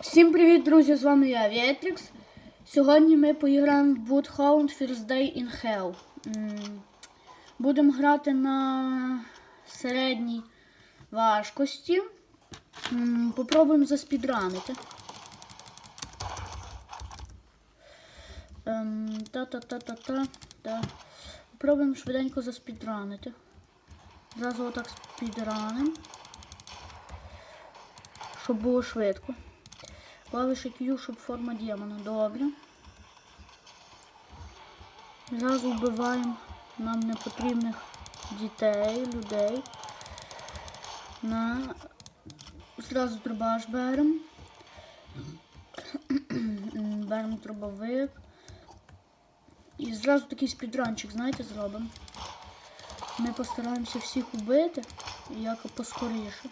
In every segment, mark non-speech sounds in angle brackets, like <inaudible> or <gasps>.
Всім привіт, друзі! З вами я, Вєтрікс. Сьогодні ми поіграємо в Bloodhound First Day in Hell. Будемо грати на середній важкості. Попробуємо заспідранити. Ем, Та-та-та-та-та. та. Попробуємо швиденько заспідранити. Зразу отак спідраним. Щоб було швидко. Клавиша Q, щоб форма демона. Добре. Зразу вбиваємо нам непотрібних дітей, людей. На... Зразу дробаш беремо. <clears throat> беремо дробовик. І зразу такий спідранчик, знаєте, зробимо. Ми постараємося всіх убити, як поскоріше.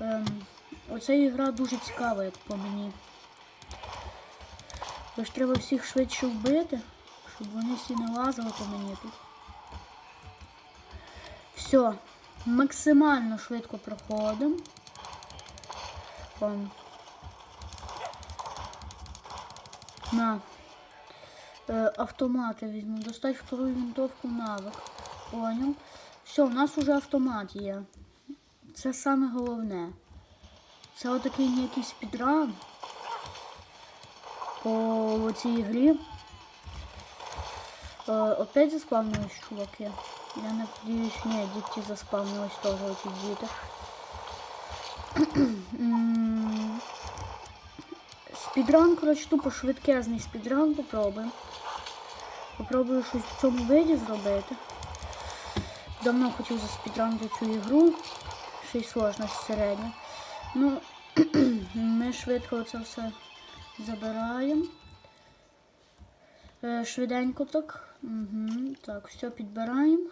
Ем, оця ігра дуже цікава, як по мені. Тож треба всіх швидше вбити, щоб вони всі не лазили по мені тут. Все, максимально швидко проходимо. На. Е, автомати візьму. Достать вторую винтовку навик. Понял? Все, у нас уже автомат є. Це саме головне. Це отакий ніякий спідран по цій грі. Е, опять заспавнились чуваки. Я надіюсь, ні, діти заспавнились теж оці діти. <clears throat> Спідран, коротше, тупо швидкезний спідран попробуємо. Попробую щось в цьому виді зробити. Давно хотів заспідранити цю ігру. Ще й сложність середня. Ну, <clears throat> ми швидко це все забираємо. Е, Швиденько так. Угу. Так, все підбираємо.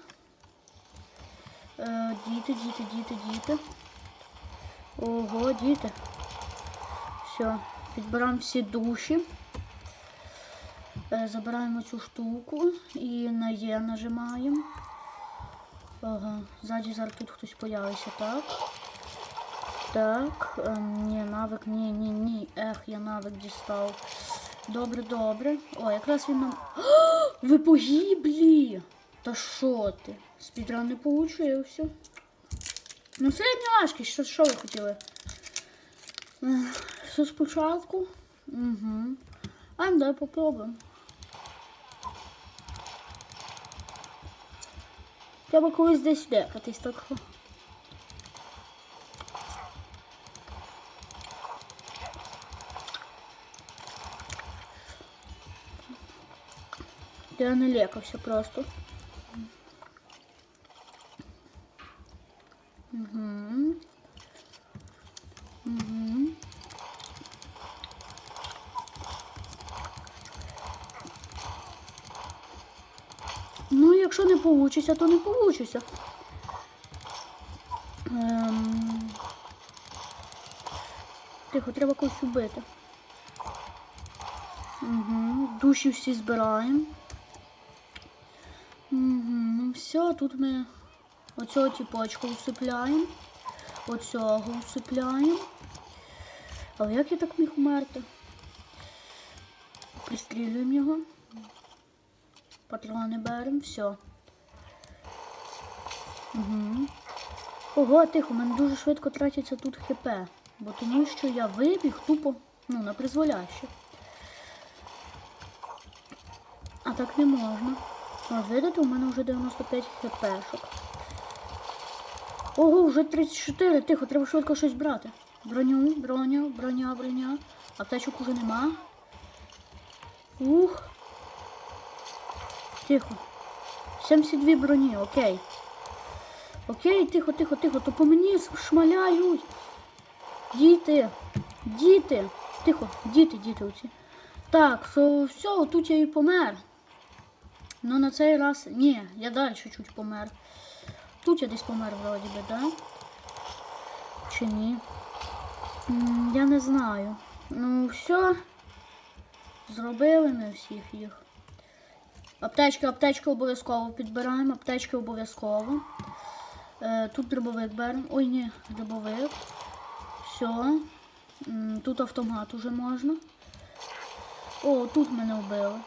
Е, Діти, діти, діти, діти. Ого, діти. Все, підбираємо всі душі. Е, Забираємо цю штуку і на Є нажимаємо. Ага, ззаді зараз тут хтось появиться, так. Так, ем, ні, ні, ні. Ех, я навик дістав. Добре, добре. О, якраз він нам. <gasps> Ви погиблі! Та що ти? Спідран не получився. Ну, середня важкість, що, що ви хотіли? Все спочатку. Угу. А, давай попробуємо. Треба колись десь декатись, так Я не лекався просто. Угу. Угу. Ну, якщо не получиться, то не получиться. Ем... Тихо, треба когось убити. Угу. Душі всі збираємо. Угу. Ну все, тут ми оцього тіпочку усипляємо. Оцього усипляємо. Але як я так міг умерти? Пристрілюємо його. Патрони беремо, все. Угу. Ого, тихо, у мене дуже швидко тратяться тут хп. Бо тому що я вибіг тупо, ну, на призволяще. А так не можна. А видите, у мене вже 95 хпшок. Ого, вже 34. Тихо, треба швидко щось брати. Броню, броню, броня, броня. Аптечок уже нема. Ух. Тихо. 72 броні, окей. Окей, тихо, тихо, тихо. То по мені шмаляють. Діти. Діти. Тихо, діти, діти оці. Так, все, тут я і помер. Ну на цей раз. Ні, я далі чуть помер. Тут я десь помер вроді би, да? Чи ні? Я не знаю. Ну, все. Зробили ми всіх їх. Аптечки, аптечки обов'язково підбираємо, аптечки обов'язково. Е, тут дробовик беремо. Ой, ні, дробовик. Все. Тут автомат уже можна. О, тут мене вбили.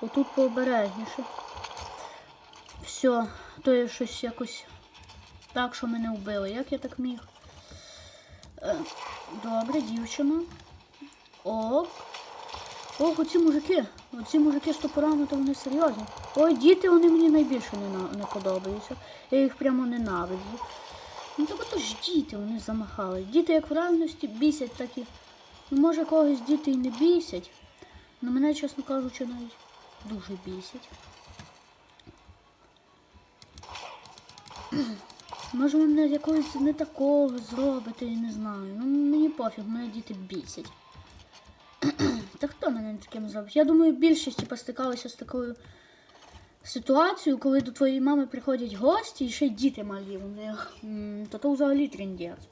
Отут пообережніше. Все, то є щось якось так, що мене вбили. Як я так міг? Е, добре, дівчина. Ок. Ох, оці мужики. Оці мужики з топорами, то вони серйозні. Ой, діти, вони мені найбільше не, не подобаються. Я їх прямо ненавиджу. Ну так ото ж діти, вони замахали. Діти, як в реальності, бісять так і. Ну, може, когось діти і не бісять. але мене, чесно кажучи, навіть дуже бісять. <clears throat> Може, мене якогось не такого зробите, я не знаю. Ну, мені пофіг, мене діти бісять. <clears throat> Та хто мене таким зробить? Я думаю, більшість типу, стикалися з такою ситуацією, коли до твоєї мами приходять гості і ще й діти малі. Вони, м, то взагалі трендець.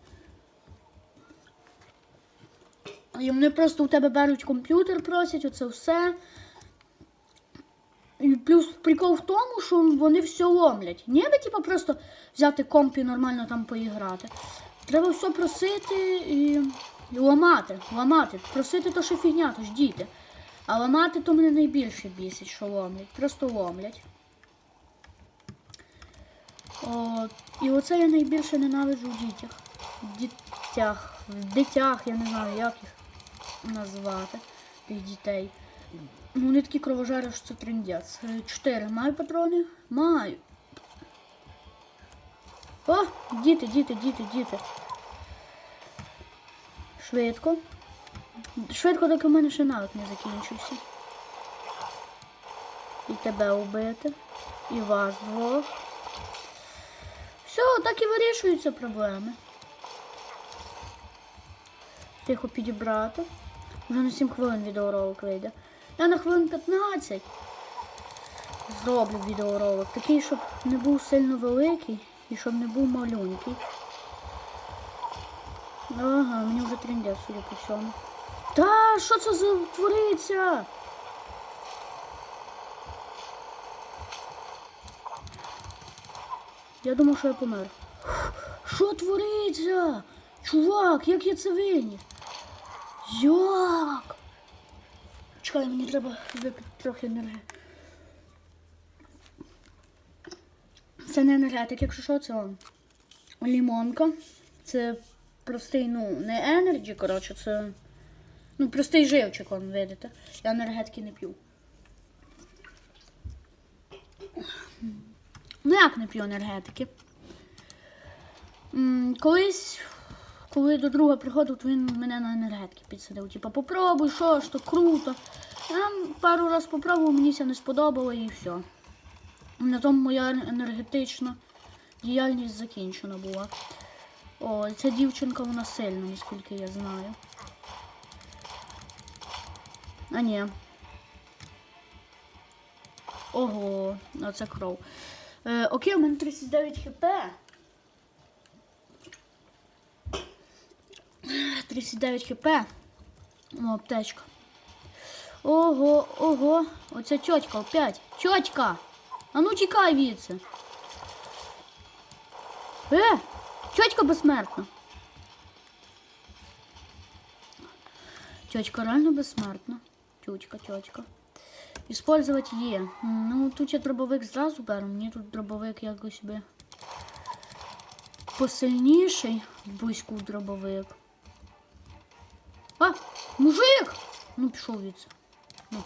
І вони просто у тебе беруть комп'ютер, просять, оце все. Плюс прикол в тому, що вони все ломлять. Не би, типу, просто взяти комп і нормально там поіграти. Треба все просити і, і ламати. Ламати. Просити то ще фігня, то ж діти. А ламати то мене найбільше бісить, що ломлять. Просто ломлять. О, і оце я найбільше ненавиджу в дітях. В дітях. В дитях, я не знаю, як їх назвати. Тих дітей. Ну, вони такі кровожари, що це трендець. Е, Чотири. Маю патрони? Маю. О, діти, діти, діти, діти. Швидко. Швидко, доки в мене ще навик не закінчився. І тебе убити. І вас двох. Все, так і вирішуються проблеми. Тихо підібрати. Вже на 7 хвилин відеоролик вийде. Я на хвилин 15 зроблю відеоролик. Такий, щоб не був сильно великий і щоб не був маленький. Ага, мені вже трендець, судя по всьому. Та, що це за твориться? Я думав, що я помер. Що твориться? Чувак, як я це виніс? Як? Чекай, мені треба випити трохи енергії. Це не енергетик, якщо що, це он. лімонка. Це простий, ну, не енерджі, коротше, це. Ну, простий живчик, он, видите. Я енергетики не п'ю. Ну як не п'ю енергетики? Колись, коли до друга приходив, то він мене на енергетики підсадив. Типа, попробуй, що ж то круто. Я пару раз попробував, мені це не сподобало і все. На тому моя енергетична діяльність закінчена була. О, ця дівчинка вона сильна, наскільки я знаю. А ні. Ого, а це кров. Е, окей, у мене 39 хп. 39 хп. О, аптечка. Ого, ого. Оця тьотька опять. Тьотька! А ну тікай віце. Е! Тьотька безсмертна. Тьотька реально безсмертна. Тютька, тьотька. Использовать є. Ну, тут я дробовик зразу беру. Мені тут дробовик якось би посильніший. Близько дробовик. А! Мужик! Ну, пішов від. Ну.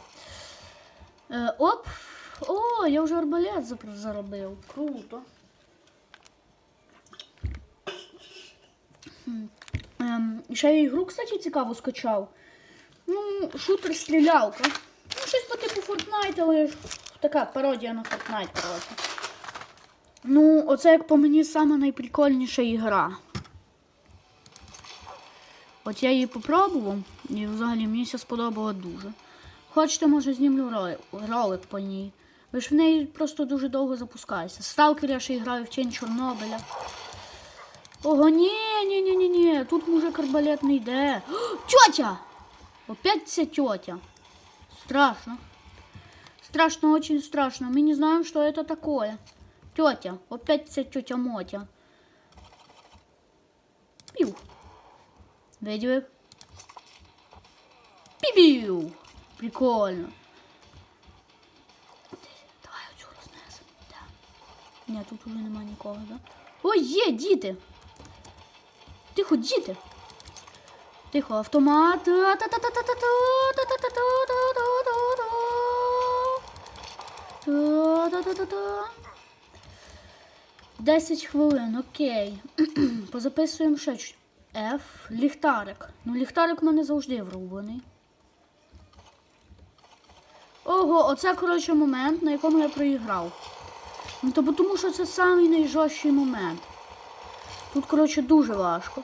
Е, оп! О, я вже арбалет заробив. Круто. Ем, ще я ігру, кстати, цікаво скачав. Ну, шутер стрілялка. Ну, щось по типу Fortnite, але така пародія на Fortnite, коротше. Ну, оце як по мені найприкольніша ігра. От я її попробував, і взагалі мені це сподобало дуже. Хочете, може, знімлю ролик, по ній. Ви ж в неї просто дуже довго запускається. Сталкер я ще граю в тінь Чорнобиля. Ого, ні, ні, ні, ні, ні. Тут мужик арбалет не йде. Тьотя! Опять ця тьотя. Страшно. Страшно, очень страшно. Мы не знаем, что это такое. Тетя. Опять ця тетя Мотя. Пів. Видели? Пібів! Прикольно. Давай оцю рознесемо. Да. Ні, тут уже нема нікого, да? Ой, є, діти! Тихо, діти! Тихо, автомат. 10 хвилин, окей. Позаписуємо ще чуть. F. Ліхтарик. Ну, ліхтарик у мене завжди врубаний. Ого, оце, коротше, момент, на якому я проіграв. Ну, то бо тому що це самий найжорсткий момент. Тут, коротше, дуже важко.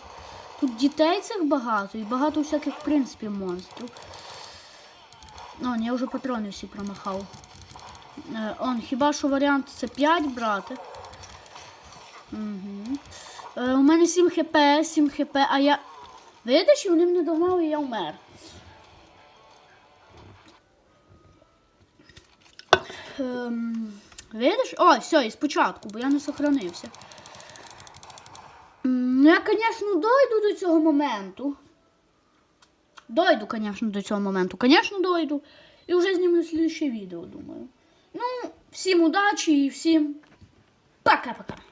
Тут дітей цих багато і багато всяких, в принципі, монстрів. О, я вже патрони всі промахав. Е, он, хіба що варіант це 5 брати. Угу. Е, у мене 7 хп, 7 хп, а я. Видиш, вони мене догнали і я вмер. Ем, видиш? О, все, і спочатку, бо я не сохранився. Ну, я, звісно, дойду до цього моменту. Дойду, звісно, до цього моменту. Звісно, дойду. І вже знімлю слідче відео, думаю. Ну, всім удачі і всім пока-пока.